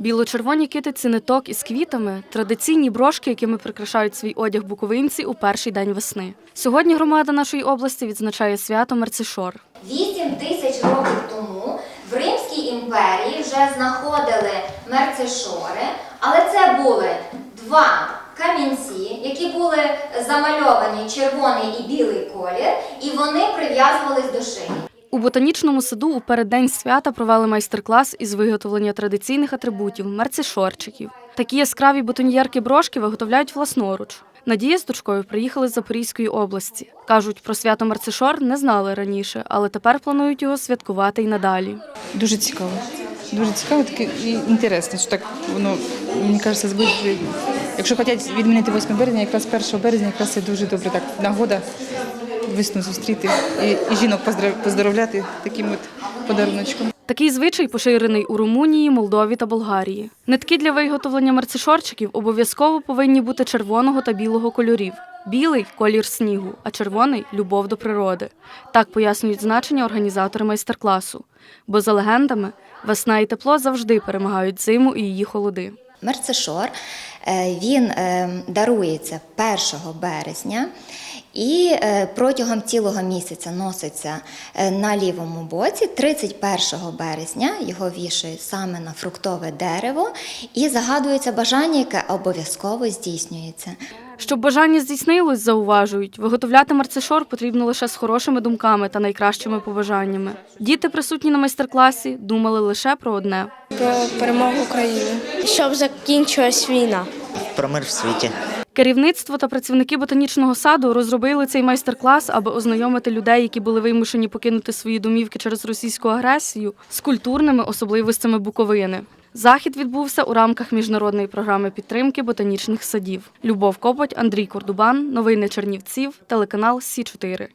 Біло-червоні китиці ниток із квітами традиційні брошки, якими прикрашають свій одяг буковинці у перший день весни. Сьогодні громада нашої області відзначає свято Мерцешор. Вісім тисяч років тому в Римській імперії вже знаходили мерцешори, але це були два камінці, які були замальовані червоний і білий колір, і вони прив'язувались до шиї. У ботанічному саду у переддень свята провели майстер-клас із виготовлення традиційних атрибутів мерцешорчиків. Такі яскраві бутоньєрки брошки виготовляють власноруч. Надія з дочкою приїхали з Запорізької області. Кажуть, про свято Мерцешор не знали раніше, але тепер планують його святкувати й надалі. Дуже цікаво. Дуже цікаво, таке і інтересно, що так воно, мені кажеться. Якщо хочуть відмінити 8 березня, якраз 1 березня, якраз це дуже добре так нагода весну зустріти і, і жінок поздрав- поздоровляти таким от подаруночком. Такий звичай поширений у Румунії, Молдові та Болгарії. Нитки для виготовлення мерцешорчиків обов'язково повинні бути червоного та білого кольорів. Білий колір снігу, а червоний любов до природи. Так пояснюють значення організатори майстер-класу. Бо за легендами, весна і тепло завжди перемагають зиму і її холоди. Мерцешор е, він е, дарується 1 березня і е, протягом цілого місяця носиться на лівому боці. 31 березня його вішають саме на фруктове дерево і загадується бажання, яке обов'язково здійснюється. Щоб бажання здійснилось, зауважують, виготовляти мерцешор потрібно лише з хорошими думками та найкращими побажаннями. Діти, присутні на майстер-класі, думали лише про одне. про перемогу України, щоб закінчилась війна. про мир в світі. Керівництво та працівники ботанічного саду розробили цей майстер-клас, аби ознайомити людей, які були вимушені покинути свої домівки через російську агресію, з культурними особливостями Буковини. Захід відбувся у рамках міжнародної програми підтримки ботанічних садів. Любов Копоть, Андрій Кордубан, новини Чернівців, телеканал Сі 4